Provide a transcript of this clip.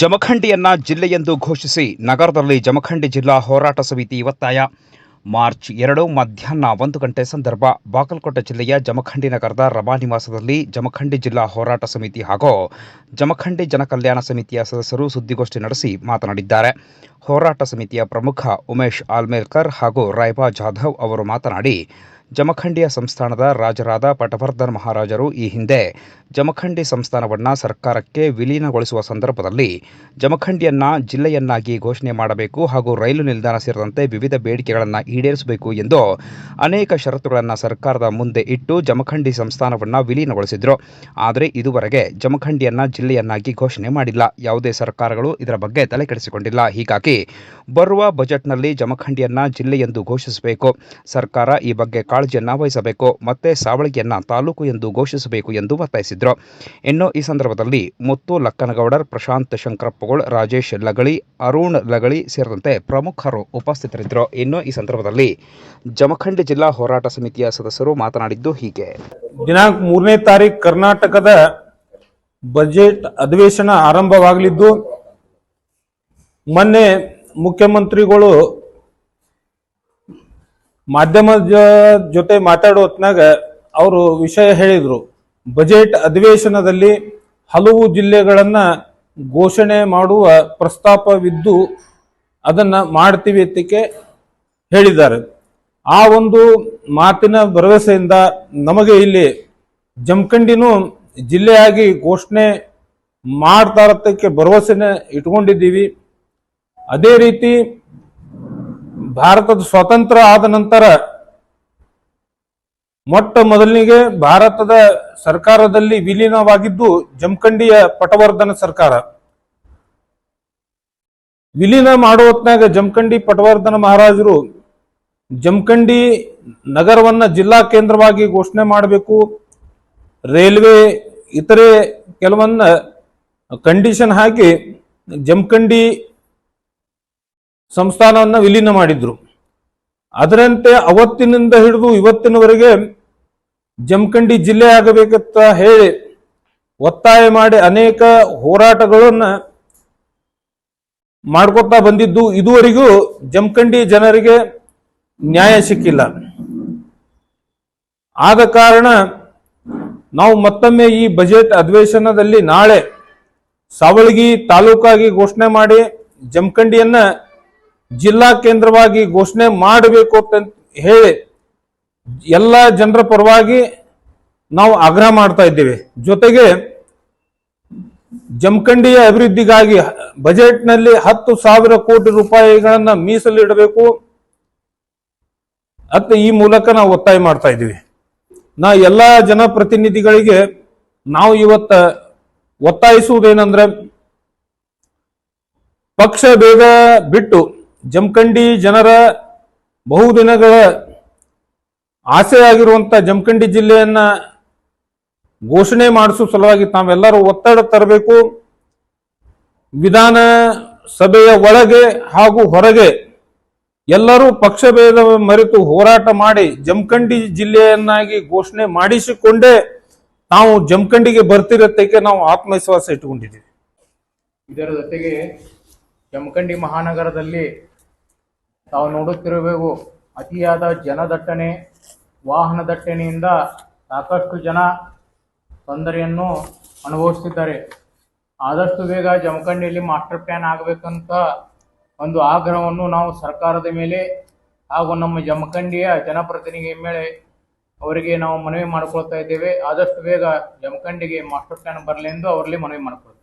ಜಮಖಂಡಿಯನ್ನ ಜಿಲ್ಲೆಯೆಂದು ಘೋಷಿಸಿ ನಗರದಲ್ಲಿ ಜಮಖಂಡಿ ಜಿಲ್ಲಾ ಹೋರಾಟ ಸಮಿತಿ ಒತ್ತಾಯ. ಮಾರ್ಚ್ ಎರಡು ಮಧ್ಯಾಹ್ನ ಒಂದು ಗಂಟೆ ಸಂದರ್ಭ ಬಾಗಲಕೋಟೆ ಜಿಲ್ಲೆಯ ಜಮಖಂಡಿ ನಗರದ ರಮಾ ನಿವಾಸದಲ್ಲಿ ಜಮಖಂಡಿ ಜಿಲ್ಲಾ ಹೋರಾಟ ಸಮಿತಿ ಹಾಗೂ ಜಮಖಂಡಿ ಜನಕಲ್ಯಾಣ ಸಮಿತಿಯ ಸದಸ್ಯರು ಸುದ್ದಿಗೋಷ್ಠಿ ನಡೆಸಿ ಮಾತನಾಡಿದ್ದಾರೆ. ಹೋರಾಟ ಸಮಿತಿಯ ಪ್ರಮುಖ ಉಮೇಶ್ ಆಲ್ಮೇಲ್ಕರ್ ಹಾಗೂ ರಾಯ್ಬಾ ಜಾಧವ್ ಅವರು ಮಾತನಾಡಿ ಜಮಖಂಡಿಯ ಸಂಸ್ಥಾನದ ರಾಜರಾದ ಪಟವರ್ಧನ್ ಮಹಾರಾಜರು ಈ ಹಿಂದೆ ಜಮಖಂಡಿ ಸಂಸ್ಥಾನವನ್ನು ಸರ್ಕಾರಕ್ಕೆ ವಿಲೀನಗೊಳಿಸುವ ಸಂದರ್ಭದಲ್ಲಿ ಜಮಖಂಡಿಯನ್ನ ಜಿಲ್ಲೆಯನ್ನಾಗಿ ಘೋಷಣೆ ಮಾಡಬೇಕು ಹಾಗೂ ರೈಲು ನಿಲ್ದಾಣ ಸೇರಿದಂತೆ ವಿವಿಧ ಬೇಡಿಕೆಗಳನ್ನು ಈಡೇರಿಸಬೇಕು ಎಂದು ಅನೇಕ ಷರತ್ತುಗಳನ್ನು ಸರ್ಕಾರದ ಮುಂದೆ ಇಟ್ಟು ಜಮಖಂಡಿ ಸಂಸ್ಥಾನವನ್ನು ವಿಲೀನಗೊಳಿಸಿದ್ರು. ಆದರೆ ಇದುವರೆಗೆ ಜಮಖಂಡಿಯನ್ನ ಜಿಲ್ಲೆಯನ್ನಾಗಿ ಘೋಷಣೆ ಮಾಡಿಲ್ಲ. ಯಾವುದೇ ಸರ್ಕಾರಗಳು ಇದರ ಬಗ್ಗೆ ತಲೆಕೆಡಿಸಿಕೊಂಡಿಲ್ಲ. ಹೀಗಾಗಿ ಬರುವ ಬಜೆಟ್ನಲ್ಲಿ ಜಮಖಂಡಿಯನ್ನ ಜಿಲ್ಲೆಯೆಂದು ಘೋಷಿಸಬೇಕು. ಸರ್ಕಾರ ಈ ಬಗ್ಗೆ ಕಾಳಜಿಯನ್ನ ವಹಿಸಬೇಕು. ಮತ್ತೆ ಸಾವಳಗಿಯನ್ನ ತಾಲೂಕು ಎಂದು ಘೋಷಿಸಬೇಕು ಎಂದು ಒತ್ತಾಯಿಸಿದ್ರು. ಇನ್ನು ಈ ಸಂದರ್ಭದಲ್ಲಿ ಮುತ್ತು ಲಕ್ಕನಗೌಡರ್, ಪ್ರಶಾಂತ್ ಶಂಕರಪ್ಪಗೋಳ್, ರಾಜೇಶ್ ಲಗಳಿ, ಅರುಣ್ ಲಗಳಿ ಸೇರಿದಂತೆ ಪ್ರಮುಖರು ಉಪಸ್ಥಿತರಿದ್ದರು. ಇನ್ನು ಈ ಸಂದರ್ಭದಲ್ಲಿ ಜಮಖಂಡಿ ಜಿಲ್ಲಾ ಹೋರಾಟ ಸಮಿತಿಯ ಸದಸ್ಯರು ಮಾತನಾಡಿದ್ದು ಹೀಗೆ. ದಿನಾಂಕ ಮೂರನೇ ತಾರೀಕು ಕರ್ನಾಟಕದ ಬಜೆಟ್ ಅಧಿವೇಶನ ಆರಂಭವಾಗಲಿದ್ದು, ಮೊನ್ನೆ ಮುಖ್ಯಮಂತ್ರಿಗಳು ಮಾಧ್ಯಮದ ಜೊತೆ ಮಾತಾಡೋ ಹೊತ್ನಾಗ ಅವರು ವಿಷಯ ಹೇಳಿದರು. ಬಜೆಟ್ ಅಧಿವೇಶನದಲ್ಲಿ ಹಲವು ಜಿಲ್ಲೆಗಳನ್ನು ಘೋಷಣೆ ಮಾಡುವ ಪ್ರಸ್ತಾಪವಿದ್ದು ಅದನ್ನು ಮಾಡ್ತೀವಿ ಅಂತಕ್ಕೆ ಹೇಳಿದ್ದಾರೆ. ಆ ಒಂದು ಮಾತಿನ ಭರವಸೆಯಿಂದ ನಮಗೆ ಇಲ್ಲಿ ಜಮಖಂಡಿನೂ ಜಿಲ್ಲೆಯಾಗಿ ಘೋಷಣೆ ಮಾಡ್ತಾರತ್ತಕ್ಕೆ ಭರವಸೆನ ಇಟ್ಕೊಂಡಿದ್ದೀವಿ. ಅದೇ ರೀತಿ ಭಾರತದ ಸ್ವಾತಂತ್ರ್ಯ ಆದ ನಂತರ ಮೊಟ್ಟ ಮೊದಲಿಗೆ ಭಾರತದ ಸರ್ಕಾರದಲ್ಲಿ ವಿಲೀನವಾಗಿದ್ದು ಜಮಖಂಡಿಯ ಪಟವರ್ಧನ ಸರ್ಕಾರ. ವಿಲೀನ ಮಾಡೋ ಹೊತ್ನಾಗ ಜಮಖಂಡಿ ಪಟವರ್ಧನ ಮಹಾರಾಜರು ಜಮಖಂಡಿ ನಗರವನ್ನ ಜಿಲ್ಲಾ ಕೇಂದ್ರವಾಗಿ ಘೋಷಣೆ ಮಾಡಬೇಕು. ರೈಲ್ವೆ ಇತರೆ ಕೆಲವನ್ನ ಕಂಡೀಷನ್ ಹಾಕಿ ಜಮಖಂಡಿ ಸಂಸ್ಥಾನವನ್ನ ವಿಲೀನ ಮಾಡಿದ್ರು. ಅದರಂತೆ ಅವತ್ತಿನಿಂದ ಹಿಡಿದು ಇವತ್ತಿನವರೆಗೆ ಜಮಖಂಡಿ ಜಿಲ್ಲೆ ಆಗಬೇಕಂತ ಹೇಳಿ ಒತ್ತಾಯ ಮಾಡಿ ಅನೇಕ ಹೋರಾಟಗಳನ್ನು ಮಾಡ್ಕೊತಾ ಬಂದಿದ್ದು ಇದುವರೆಗೂ ಜಮಖಂಡಿ ಜನರಿಗೆ ನ್ಯಾಯ ಸಿಕ್ಕಿಲ್ಲ. ಆದ ಕಾರಣ ನಾವು ಮತ್ತೊಮ್ಮೆ ಈ ಬಜೆಟ್ ಅಧಿವೇಶನದಲ್ಲಿ ನಾಳೆ ಸಾವಳಗಿ ತಾಲೂಕಾಗಿ ಘೋಷಣೆ ಮಾಡಿ ಜಮಖಂಡಿಯನ್ನ ಜಿಲ್ಲಾ ಕೇಂದ್ರವಾಗಿ ಘೋಷಣೆ ಮಾಡಬೇಕು ಅಂತ ಹೇಳಿ ಎಲ್ಲ ಜನರ ಪರವಾಗಿ ನಾವು ಆಗ್ರಹ ಮಾಡ್ತಾ ಇದ್ದೇವೆ. ಜೊತೆಗೆ ಜಮಖಂಡಿಯ ಅಭಿವೃದ್ಧಿಗಾಗಿ ಬಜೆಟ್ನಲ್ಲಿ ಹತ್ತು ಸಾವಿರ ಕೋಟಿ ರೂಪಾಯಿಗಳನ್ನ ಮೀಸಲಿಡಬೇಕು. ಅಂತ ಈ ಮೂಲಕ ನಾವು ಒತ್ತಾಯ ಮಾಡ್ತಾ ಇದ್ದೀವಿ. ನಾ ಎಲ್ಲಾ ಜನಪ್ರತಿನಿಧಿಗಳಿಗೆ ನಾವು ಇವತ್ತ ಒತ್ತಾಯಿಸುವುದೇನೆಂದ್ರೆ ಪಕ್ಷ ಭೇದ ಬಿಟ್ಟು ಜಮಖಂಡಿ ಜನರ ಬಹುದಿನಗಳ ಆಸೆಯಾಗಿರುವಂಥ ಜಮಖಂಡಿ ಜಿಲ್ಲೆಯನ್ನ ಘೋಷಣೆ ಮಾಡಿಸೋ ಸಲುವಾಗಿ ತಾವೆಲ್ಲರೂ ಒತ್ತಡ ತರಬೇಕು. ವಿಧಾನ ಸಭೆಯ ಒಳಗೆ ಹಾಗೂ ಹೊರಗೆ ಎಲ್ಲರೂ ಪಕ್ಷಭೇದ ಮರೆತು ಹೋರಾಟ ಮಾಡಿ ಜಮಖಂಡಿ ಜಿಲ್ಲೆಯನ್ನಾಗಿ ಘೋಷಣೆ ಮಾಡಿಸಿಕೊಂಡೇ ನಾವು ಜಮಖಂಡಿಗೆ ಬರ್ತಿರತ್ತಕ್ಕೆ ನಾವು ಆತ್ಮವಿಶ್ವಾಸ ಇಟ್ಟುಕೊಂಡಿದ್ದೀವಿ. ಇದರ ಜೊತೆಗೆ ಜಮಖಂಡಿ ಮಹಾನಗರದಲ್ಲಿ ತಾವು ನೋಡುತ್ತಿರಬೇಕು. ಅತಿಯಾದ ಜನದಟ್ಟಣೆ ವಾಹನ ದಟ್ಟಣೆಯಿಂದ ಸಾಕಷ್ಟು ಜನ ತೊಂದರೆಯನ್ನು ಅನುಭವಿಸುತ್ತಿದ್ದಾರೆ. ಆದಷ್ಟು ಬೇಗ ಜಮಖಂಡಿಯಲ್ಲಿ ಮಾಸ್ಟರ್ ಪ್ಲಾನ್ ಆಗಬೇಕಂತ ಒಂದು ಆಗ್ರಹವನ್ನು ನಾವು ಸರ್ಕಾರದ ಮೇಲೆ ಹಾಗೂ ನಮ್ಮ ಜಮಖಂಡಿಯ ಜನಪ್ರತಿನಿಧಿಯ ಮೇಲೆ ಅವರಿಗೆ ನಾವು ಮನವಿ ಮಾಡಿಕೊಳ್ತಾ ಇದ್ದೇವೆ. ಆದಷ್ಟು ಬೇಗ ಜಮಖಂಡಿಗೆ ಮಾಸ್ಟರ್ ಪ್ಲಾನ್ ಬರಲಿ ಎಂದು ಅವರಲ್ಲಿ ಮನವಿ ಮಾಡಿಕೊಳ್ತೇವೆ.